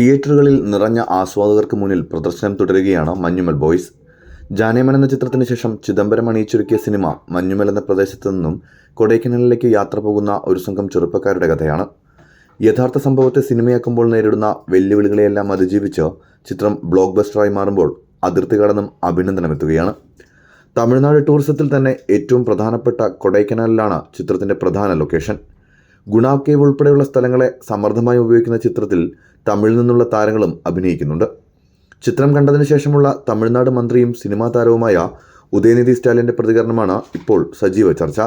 തിയേറ്ററുകളിൽ നിറഞ്ഞ ആസ്വാദകർക്ക് മുന്നിൽ പ്രദർശനം തുടരുകയാണ് മഞ്ഞുമൽ ബോയ്സ്. ജാനേമൻ എന്ന ചിത്രത്തിന് ശേഷം ചിദംബരം അണിയിച്ചൊരുക്കിയ സിനിമ മഞ്ഞുമൽ എന്ന പ്രദേശത്ത് നിന്നും കൊടൈക്കനാലിലേക്ക് യാത്ര പോകുന്ന ഒരു സംഘം ചെറുപ്പക്കാരുടെ കഥയാണ്. യഥാർത്ഥ സംഭവത്തെ സിനിമയാക്കുമ്പോൾ നേരിടുന്ന വെല്ലുവിളികളെയെല്ലാം അതിജീവിച്ച് ചിത്രം ബ്ലോക്ക് ബസ്റ്ററായി മാറുമ്പോൾ അതിർത്തി കടന്നും അഭിനന്ദനമെത്തുകയാണ്. തമിഴ്നാട് ടൂറിസത്തിൽ തന്നെ ഏറ്റവും പ്രധാനപ്പെട്ട കൊടൈക്കനാലിലാണ് ചിത്രത്തിന്റെ പ്രധാന ലൊക്കേഷൻ. ഗുണാവ് കേവ് ഉൾപ്പെടെയുള്ള സ്ഥലങ്ങളെ സമർത്ഥമായി ഉപയോഗിക്കുന്ന ചിത്രത്തിൽ തമിഴിൽ നിന്നുള്ള താരങ്ങളും അഭിനയിക്കുന്നുണ്ട്. ചിത്രം കണ്ടതിന് ശേഷമുള്ള തമിഴ്നാട് മന്ത്രിയും സിനിമാ താരവുമായ ഉദയനിധി സ്റ്റാലിന്റെ പ്രതികരണമാണ് ഇപ്പോൾ സജീവ ചർച്ച.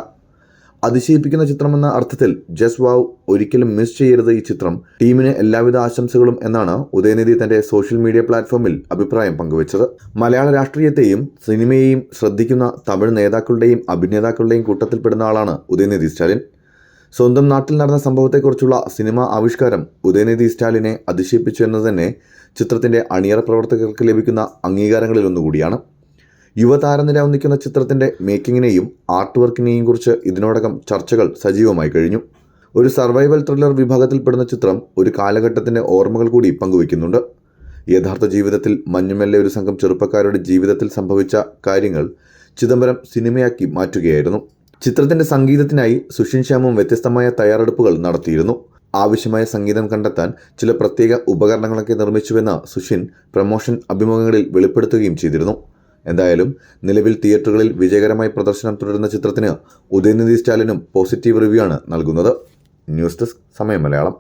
അതിശയിപ്പിക്കുന്ന ചിത്രമെന്ന അർത്ഥത്തിൽ ജസ് വാവ് ഒരിക്കലും മിസ് ചെയ്യരുത് ഈ ചിത്രം. ടീമിന് എല്ലാവിധ ആശംസകളും എന്നാണ് ഉദയനിധി തന്റെ സോഷ്യൽ മീഡിയ പ്ലാറ്റ്ഫോമിൽ അഭിപ്രായം പങ്കുവച്ചത്. മലയാള രാഷ്ട്രീയത്തെയും സിനിമയെയും ശ്രദ്ധിക്കുന്ന തമിഴ് നേതാക്കളുടെയും അഭിനേതാക്കളുടെയും കൂട്ടത്തിൽപ്പെടുന്ന ആളാണ് ഉദയനിധി സ്റ്റാലിൻ. സ്വന്തം നാട്ടിൽ നടന്ന സംഭവത്തെക്കുറിച്ചുള്ള സിനിമാ ആവിഷ്കാരം ഉദയനിധി സ്റ്റാലിനെ അതിശയിപ്പിച്ചു എന്നത് തന്നെ ചിത്രത്തിന്റെ അണിയറ പ്രവർത്തകർക്ക് ലഭിക്കുന്ന അംഗീകാരങ്ങളിലൊന്നുകൂടിയാണ്. യുവതാരനിര ഒന്നിക്കുന്ന ചിത്രത്തിന്റെ മേക്കിങ്ങിനെയും ആർട്ട് വർക്കിനെയും കുറിച്ച് ഇതിനോടകം ചർച്ചകൾ സജീവമായി കഴിഞ്ഞു. ഒരു സർവൈവൽ ത്രില്ലർ വിഭാഗത്തിൽപ്പെടുന്ന ചിത്രം ഒരു കാലഘട്ടത്തിന്റെ ഓർമ്മകൾ കൂടി പങ്കുവയ്ക്കുന്നുണ്ട്. യഥാർത്ഥ ജീവിതത്തിൽ മഞ്ഞുമെല്ലെ ഒരു സംഘം ചെറുപ്പക്കാരുടെ ജീവിതത്തിൽ സംഭവിച്ച കാര്യങ്ങൾ ചിദംബരം സിനിമയാക്കി മാറ്റുകയായിരുന്നു. ചിത്രത്തിന്റെ സംഗീതത്തിനായി സുഷിൻ ശ്യാമും വ്യത്യസ്തമായ തയ്യാറെടുപ്പുകൾ നടത്തിയിരുന്നു. ആവശ്യമായ സംഗീതം കണ്ടെത്താൻ ചില പ്രത്യേക ഉപകരണങ്ങളൊക്കെ നിർമ്മിച്ചുവെന്ന് സുഷിൻ പ്രമോഷൻ അഭിമുഖങ്ങളിൽ വെളിപ്പെടുത്തുകയും ചെയ്തിരുന്നു. എന്തായാലും നിലവിൽ തിയേറ്ററുകളിൽ വിജയകരമായി പ്രദർശനം തുടരുന്ന ചിത്രത്തിന് ഉദയനിധി സ്റ്റാലിനും പോസിറ്റീവ് റിവ്യൂ ആണ് നൽകുന്നത്. ന്യൂസ് ഡെസ്ക് സമയം മലയാളം.